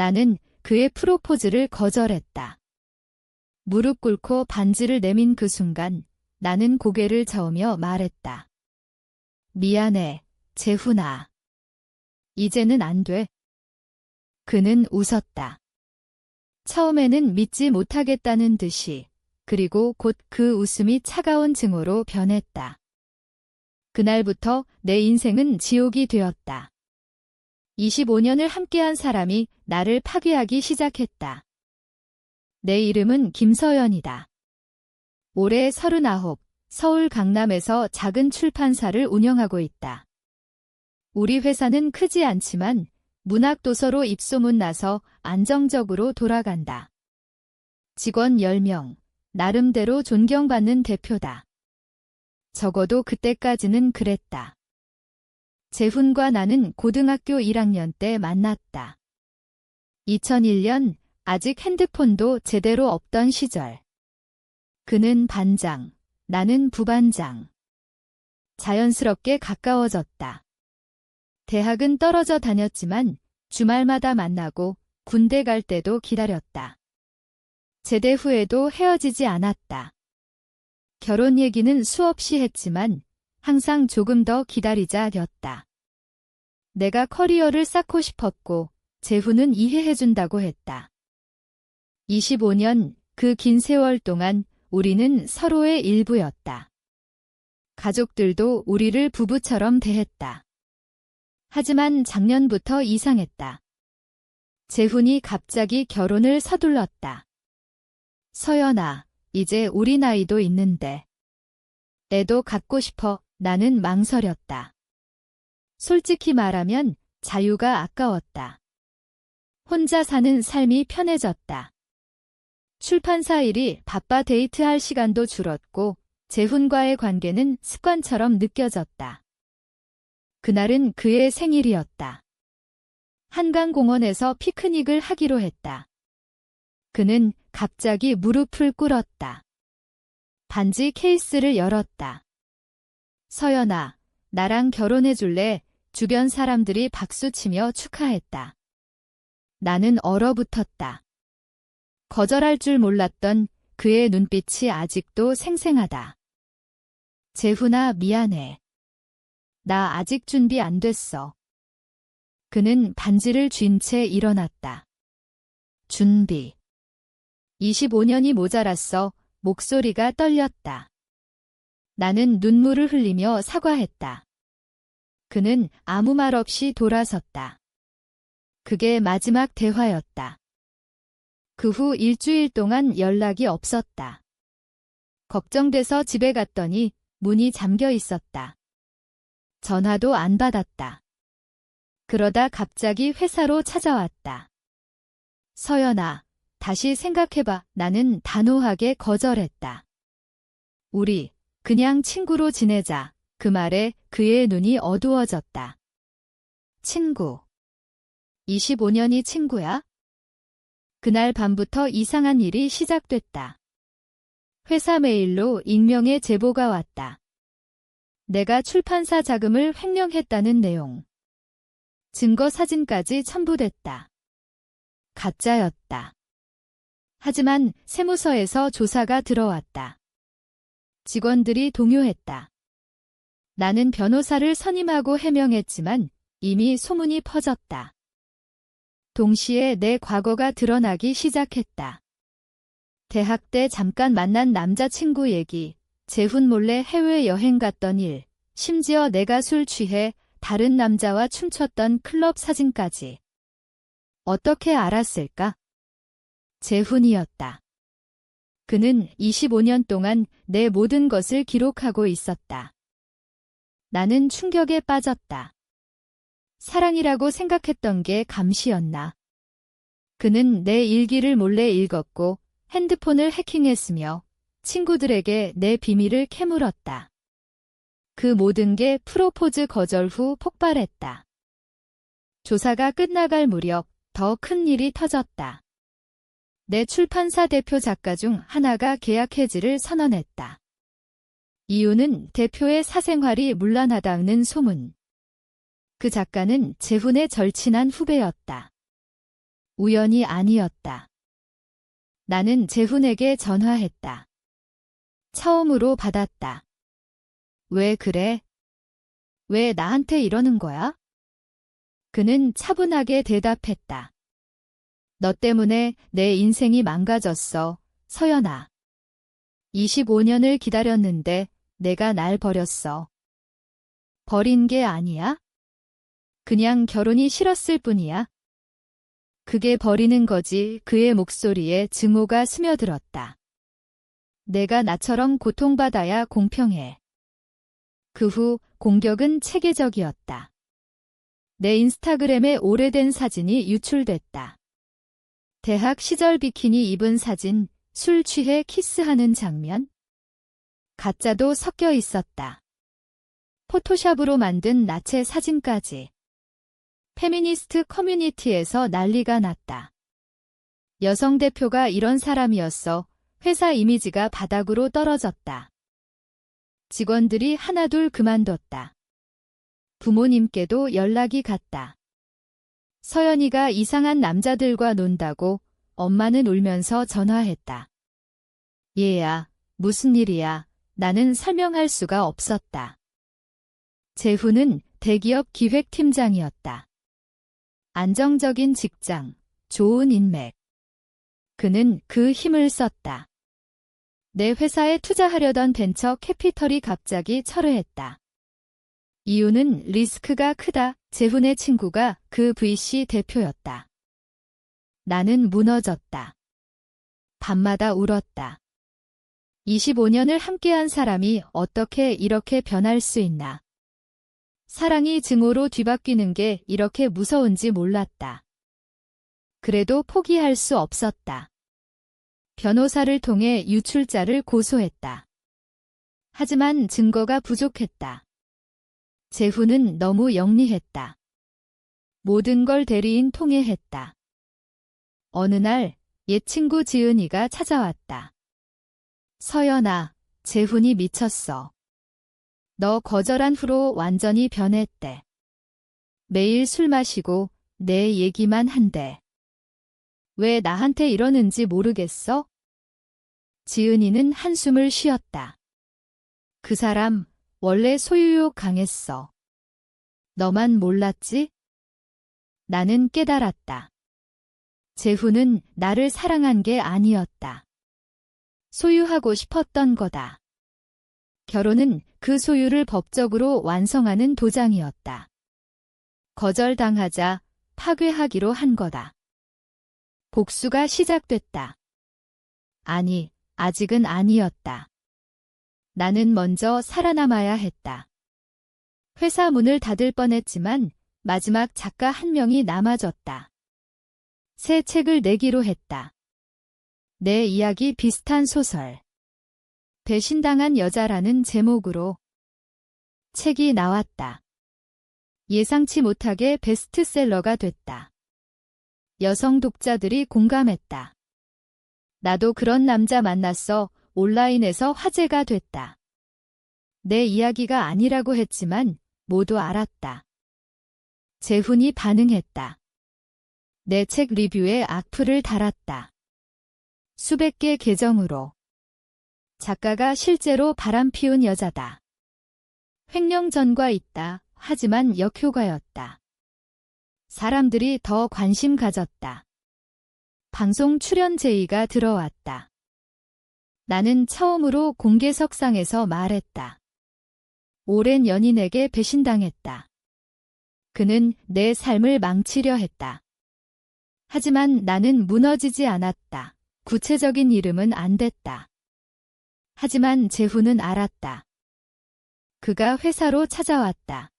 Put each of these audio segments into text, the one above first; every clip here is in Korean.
나는 그의 프로포즈를 거절했다. 무릎 꿇고 반지를 내민 그 순간 나는 고개를 저으며 말했다. 미안해, 재훈아. 이제는 안 돼. 그는 웃었다. 처음에는 믿지 못하겠다는 듯이, 그리고 곧 그 웃음이 차가운 증오로 변했다. 그날부터 내 인생은 지옥이 되었다. 25년을 함께한 사람이 나를 파괴하기 시작했다. 내 이름은 김서연이다. 올해 39, 서울 강남에서 작은 출판사를 운영하고 있다. 우리 회사는 크지 않지만 문학도서로 입소문 나서 안정적으로 돌아간다. 직원 10명, 나름대로 존경받는 대표다. 적어도 그때까지는 그랬다. 재훈과 나는 고등학교 1학년 때 만났다. 2001년 아직 핸드폰도 제대로 없던 시절. 그는 반장, 나는 부반장. 자연스럽게 가까워졌다. 대학은 떨어져 다녔지만 주말마다 만나고 군대 갈 때도 기다렸다. 제대 후에도 헤어지지 않았다. 결혼 얘기는 수없이 했지만 항상 조금 더 기다리자였다. 내가 커리어를 쌓고 싶었고 재훈은 이해해준다고 했다. 25년 그 긴 세월 동안 우리는 서로의 일부였다. 가족들도 우리를 부부처럼 대했다. 하지만 작년부터 이상했다. 재훈이 갑자기 결혼을 서둘렀다. 서연아, 이제 우리 나이도 있는데. 애도 갖고 싶어 나는 망설였다. 솔직히 말하면 자유가 아까웠다. 혼자 사는 삶이 편해졌다. 출판사 일이 바빠 데이트할 시간도 줄었고 재훈과의 관계는 습관처럼 느껴졌다. 그날은 그의 생일이었다. 한강공원에서 피크닉을 하기로 했다. 그는 갑자기 무릎을 꿇었다. 반지 케이스를 열었다. 서연아, 나랑 결혼해 줄래? 주변 사람들이 박수치며 축하했다. 나는 얼어붙었다. 거절할 줄 몰랐던 그의 눈빛이 아직도 생생하다. 재훈아, 미안해. 나 아직 준비 안 됐어. 그는 반지를 쥔 채 일어났다. 준비. 25년이 모자랐어. 목소리가 떨렸다. 나는 눈물을 흘리며 사과했다. 그는 아무 말 없이 돌아섰다. 그게 마지막 대화였다. 그 후 일주일 동안 연락이 없었다. 걱정돼서 집에 갔더니 문이 잠겨 있었다. 전화도 안 받았다. 그러다 갑자기 회사로 찾아왔다. 서연아, 다시 생각해봐. 나는 단호하게 거절했다. 우리 그냥 친구로 지내자. 그 말에 그의 눈이 어두워졌다. 친구. 25년이 친구야? 그날 밤부터 이상한 일이 시작됐다. 회사 메일로 익명의 제보가 왔다. 내가 출판사 자금을 횡령했다는 내용. 증거 사진까지 첨부됐다. 가짜였다. 하지만 세무서에서 조사가 들어왔다. 직원들이 동요했다. 나는 변호사를 선임하고 해명했지만 이미 소문이 퍼졌다. 동시에 내 과거가 드러나기 시작했다. 대학 때 잠깐 만난 남자친구 얘기, 재훈 몰래 해외여행 갔던 일, 심지어 내가 술 취해 다른 남자와 춤췄던 클럽 사진까지. 어떻게 알았을까? 재훈이었다. 그는 25년 동안 내 모든 것을 기록하고 있었다. 나는 충격에 빠졌다. 사랑이라고 생각했던 게 감시였나. 그는 내 일기를 몰래 읽었고 핸드폰을 해킹했으며 친구들에게 내 비밀을 캐물었다. 그 모든 게 프로포즈 거절 후 폭발했다. 조사가 끝나갈 무렵 더 큰 일이 터졌다. 내 출판사 대표 작가 중 하나가 계약 해지를 선언했다. 이유는 대표의 사생활이 문란하다는 소문. 그 작가는 재훈의 절친한 후배였다. 우연이 아니었다. 나는 재훈에게 전화했다. 처음으로 받았다. 왜 그래? 왜 나한테 이러는 거야? 그는 차분하게 대답했다. 너 때문에 내 인생이 망가졌어, 서연아. 25년을 기다렸는데 내가 날 버렸어. 버린 게 아니야? 그냥 결혼이 싫었을 뿐이야. 그게 버리는 거지 그의 목소리에 증오가 스며들었다. 내가 나처럼 고통받아야 공평해. 그 후 공격은 체계적이었다. 내 인스타그램에 오래된 사진이 유출됐다. 대학 시절 비키니 입은 사진, 술 취해 키스하는 장면? 가짜도 섞여 있었다. 포토샵으로 만든 나체 사진까지. 페미니스트 커뮤니티에서 난리가 났다. 여성 대표가 이런 사람이었어 회사 이미지가 바닥으로 떨어졌다. 직원들이 하나둘 그만뒀다. 부모님께도 연락이 갔다. 서연이가 이상한 남자들과 논다고 엄마는 울면서 전화했다. 얘야, 무슨 일이야. 나는 설명할 수가 없었다. 재훈은 대기업 기획팀장이었다. 안정적인 직장, 좋은 인맥. 그는 그 힘을 썼다. 내 회사에 투자하려던 벤처 캐피털이 갑자기 철회했다. 이유는 리스크가 크다. 재훈의 친구가 그 VC 대표였다. 나는 무너졌다. 밤마다 울었다. 25년을 함께한 사람이 어떻게 이렇게 변할 수 있나. 사랑이 증오로 뒤바뀌는 게 이렇게 무서운지 몰랐다. 그래도 포기할 수 없었다. 변호사를 통해 유출자를 고소했다. 하지만 증거가 부족했다. 재훈은 너무 영리했다. 모든 걸 대리인 통해 했다. 어느 날 옛 친구 지은이가 찾아왔다. 서연아, 재훈이 미쳤어. 너 거절한 후로 완전히 변했대. 매일 술 마시고 내 얘기만 한대. 왜 나한테 이러는지 모르겠어? 지은이는 한숨을 쉬었다. 그 사람 원래 소유욕 강했어. 너만 몰랐지? 나는 깨달았다. 재훈은 나를 사랑한 게 아니었다. 소유하고 싶었던 거다. 결혼은 그 소유를 법적으로 완성하는 도장이었다. 거절당하자 파괴하기로 한 거다. 복수가 시작됐다. 아니, 아직은 아니었다. 나는 먼저 살아남아야 했다. 회사 문을 닫을 뻔했지만 마지막 작가 한 명이 남아졌다. 새 책을 내기로 했다. 내 이야기 비슷한 소설. 배신당한 여자라는 제목으로 책이 나왔다. 예상치 못하게 베스트셀러가 됐다. 여성 독자들이 공감했다. 나도 그런 남자 만났어 온라인에서 화제가 됐다. 내 이야기가 아니라고 했지만 모두 알았다. 재훈이 반응했다. 내 책 리뷰에 악플을 달았다. 수백 개 계정으로. 작가가 실제로 바람 피운 여자다. 횡령전과 있다. 하지만 역효과였다. 사람들이 더 관심 가졌다. 방송 출연 제의가 들어왔다. 나는 처음으로 공개석상에서 말했다. 오랜 연인에게 배신당했다. 그는 내 삶을 망치려 했다. 하지만 나는 무너지지 않았다. 구체적인 이름은 안 됐다. 하지만 재훈은 알았다. 그가 회사로 찾아왔다.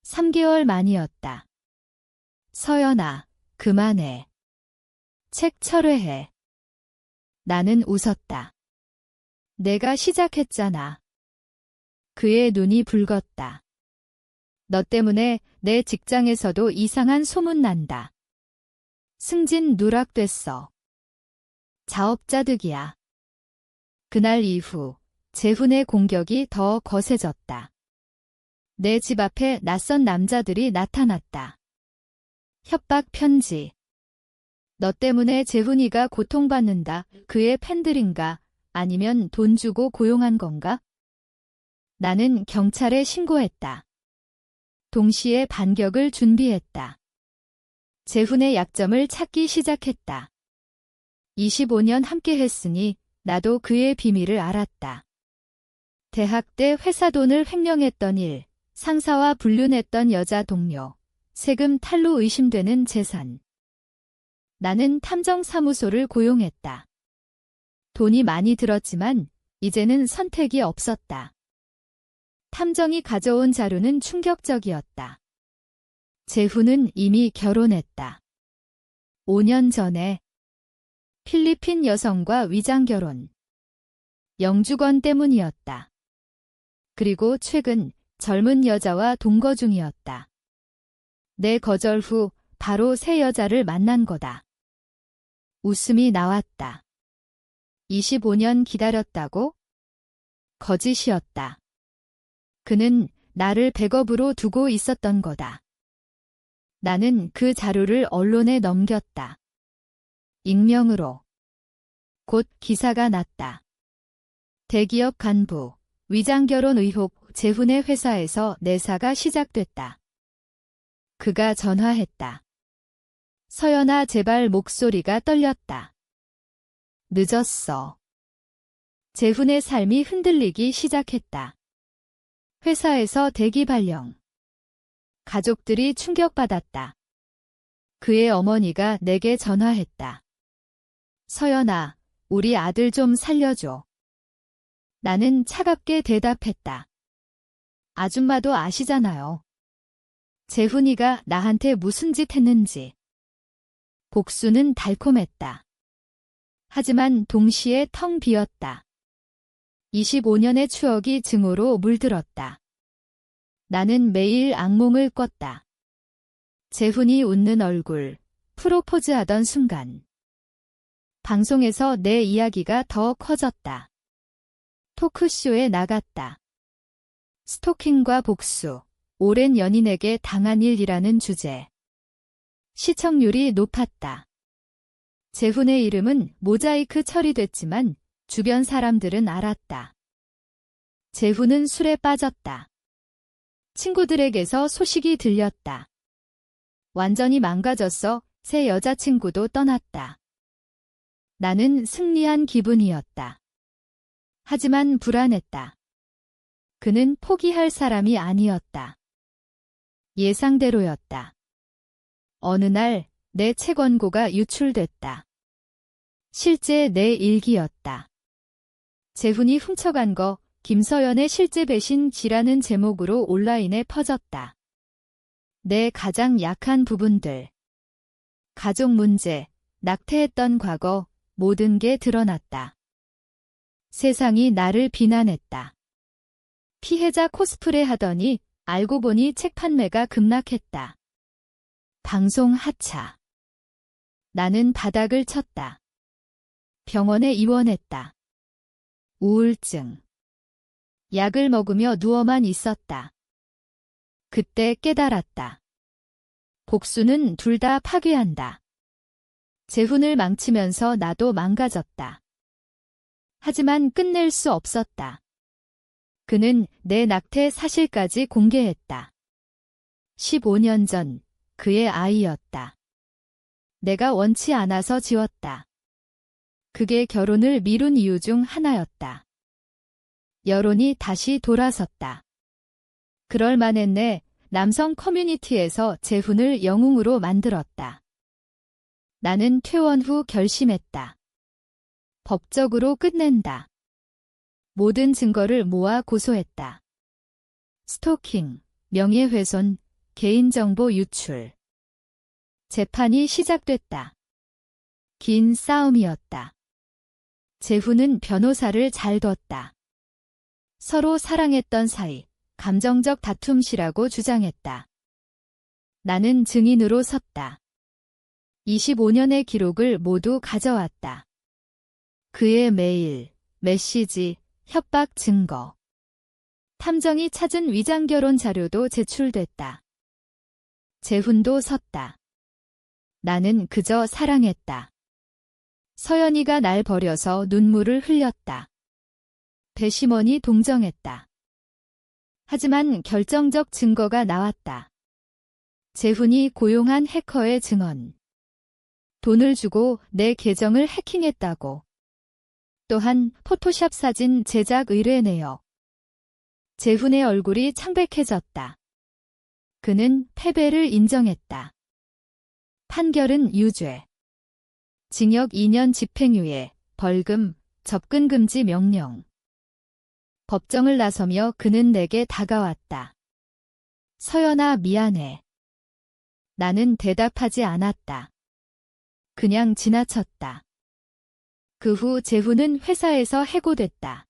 3개월 만이었다. 서연아, 그만해. 책 철회해. 나는 웃었다. 내가 시작했잖아. 그의 눈이 붉었다. 너 때문에 내 직장에서도 이상한 소문 난다. 승진 누락됐어. 자업자득이야. 그날 이후 재훈의 공격이 더 거세졌다. 내 집 앞에 낯선 남자들이 나타났다. 협박 편지. 너 때문에 재훈이가 고통받는다. 그의 팬들인가? 아니면 돈 주고 고용한 건가? 나는 경찰에 신고했다. 동시에 반격을 준비했다. 재훈의 약점을 찾기 시작했다. 25년 함께 했으니 나도 그의 비밀을 알았다. 대학 때 회사 돈을 횡령했던 일, 상사와 불륜했던 여자 동료, 세금 탈루 의심되는 재산. 나는 탐정사무소를 고용했다. 돈이 많이 들었지만 이제는 선택이 없었다. 탐정이 가져온 자료는 충격적이었다. 재훈은 이미 결혼했다. 5년 전에 필리핀 여성과 위장 결혼. 영주권 때문이었다. 그리고 최근 젊은 여자와 동거 중이었다. 내 거절 후 바로 새 여자를 만난 거다. 웃음이 나왔다. 25년 기다렸다고? 거짓이었다. 그는 나를 백업으로 두고 있었던 거다. 나는 그 자료를 언론에 넘겼다. 익명으로. 곧 기사가 났다. 대기업 간부, 위장결혼 의혹, 재훈의 회사에서 내사가 시작됐다. 그가 전화했다. 서연아 제발 목소리가 떨렸다. 늦었어. 재훈의 삶이 흔들리기 시작했다. 회사에서 대기 발령. 가족들이 충격받았다. 그의 어머니가 내게 전화했다. 서연아, 우리 아들 좀 살려줘. 나는 차갑게 대답했다. 아줌마도 아시잖아요. 재훈이가 나한테 무슨 짓 했는지. 복수는 달콤했다. 하지만 동시에 텅 비었다. 25년의 추억이 증오로 물들었다. 나는 매일 악몽을 꿨다. 재훈이 웃는 얼굴, 프로포즈하던 순간. 방송에서 내 이야기가 더 커졌다. 토크쇼에 나갔다. 스토킹과 복수, 오랜 연인에게 당한 일이라는 주제. 시청률이 높았다. 재훈의 이름은 모자이크 처리됐지만 주변 사람들은 알았다. 재훈은 술에 빠졌다. 친구들에게서 소식이 들렸다. 완전히 망가졌어. 새 여자친구도 떠났다. 나는 승리한 기분이었다. 하지만 불안했다. 그는 포기할 사람이 아니었다. 예상대로였다. 어느 날 내 책 원고가 유출됐다. 실제 내 일기였다. 재훈이 훔쳐간 거 김서연의 실제 배신 지라는 제목으로 온라인에 퍼졌다. 내 가장 약한 부분들. 가족 문제, 낙태했던 과거, 모든 게 드러났다. 세상이 나를 비난했다. 피해자 코스프레 하더니 알고 보니 책 판매가 급락했다. 방송 하차. 나는 바닥을 쳤다. 병원에 입원했다. 우울증. 약을 먹으며 누워만 있었다. 그때 깨달았다. 복수는 둘 다 파괴한다. 재훈을 망치면서 나도 망가졌다. 하지만 끝낼 수 없었다. 그는 내 낙태 사실까지 공개했다. 15년 전 그의 아이였다. 내가 원치 않아서 지웠다. 그게 결혼을 미룬 이유 중 하나였다. 여론이 다시 돌아섰다. 그럴 만했네 남성 커뮤니티에서 재훈을 영웅으로 만들었다. 나는 퇴원 후 결심했다. 법적으로 끝낸다. 모든 증거를 모아 고소했다. 스토킹, 명예훼손, 개인정보 유출. 재판이 시작됐다. 긴 싸움이었다. 재훈은 변호사를 잘 뒀다. 서로 사랑했던 사이, 감정적 다툼시라고 주장했다. 나는 증인으로 섰다. 25년의 기록을 모두 가져왔다. 그의 메일, 메시지, 협박 증거. 탐정이 찾은 위장 결혼 자료도 제출됐다. 재훈도 섰다. 나는 그저 사랑했다. 서연이가 날 버려서 눈물을 흘렸다. 배심원이 동정했다. 하지만 결정적 증거가 나왔다. 재훈이 고용한 해커의 증언. 돈을 주고 내 계정을 해킹했다고. 또한 포토샵 사진 제작 의뢰 내역. 재훈의 얼굴이 창백해졌다. 그는 패배를 인정했다. 판결은 유죄. 징역 2년 집행유예, 벌금, 접근 금지 명령. 법정을 나서며 그는 내게 다가왔다. 서연아 미안해. 나는 대답하지 않았다. 그냥 지나쳤다. 그 후 재훈은 회사에서 해고됐다.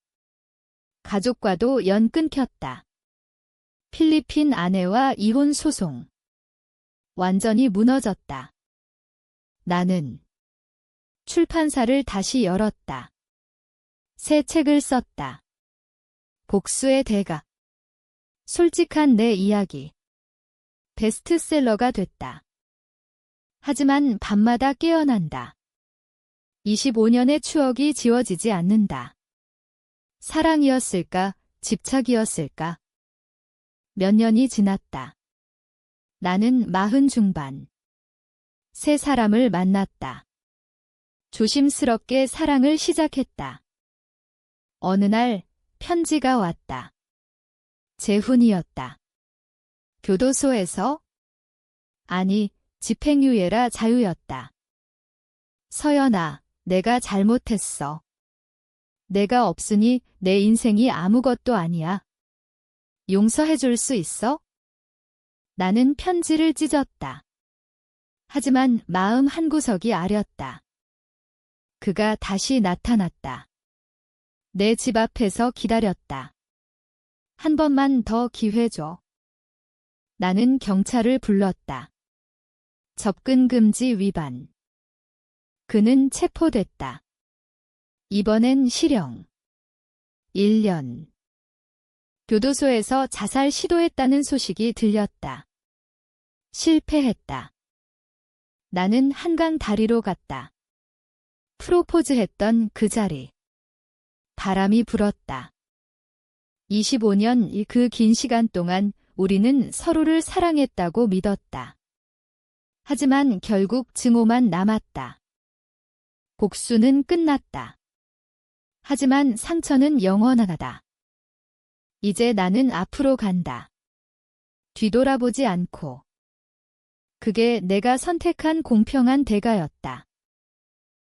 가족과도 연 끊겼다. 필리핀 아내와 이혼 소송. 완전히 무너졌다. 나는 출판사를 다시 열었다. 새 책을 썼다. 복수의 대가. 솔직한 내 이야기. 베스트셀러가 됐다. 하지만 밤마다 깨어난다. 25년의 추억이 지워지지 않는다. 사랑이었을까, 집착이었을까? 몇 년이 지났다. 나는 마흔 중반. 새 사람을 만났다. 조심스럽게 사랑을 시작했다. 어느 날 편지가 왔다. 재훈이었다. 교도소에서? 아니, 집행유예라 자유였다. 서연아, 내가 잘못했어. 내가 없으니 내 인생이 아무것도 아니야. 용서해 줄 수 있어? 나는 편지를 찢었다. 하지만 마음 한구석이 아렸다. 그가 다시 나타났다. 내 집 앞에서 기다렸다. 한 번만 더 기회 줘. 나는 경찰을 불렀다. 접근 금지 위반. 그는 체포됐다. 이번엔 실형. 1년. 교도소에서 자살 시도했다는 소식이 들렸다. 실패했다. 나는 한강 다리로 갔다. 프로포즈했던 그 자리. 바람이 불었다. 25년 그 긴 시간 동안 우리는 서로를 사랑했다고 믿었다. 하지만 결국 증오만 남았다. 복수는 끝났다. 하지만 상처는 영원하다. 이제 나는 앞으로 간다. 뒤돌아보지 않고. 그게 내가 선택한 공평한 대가였다.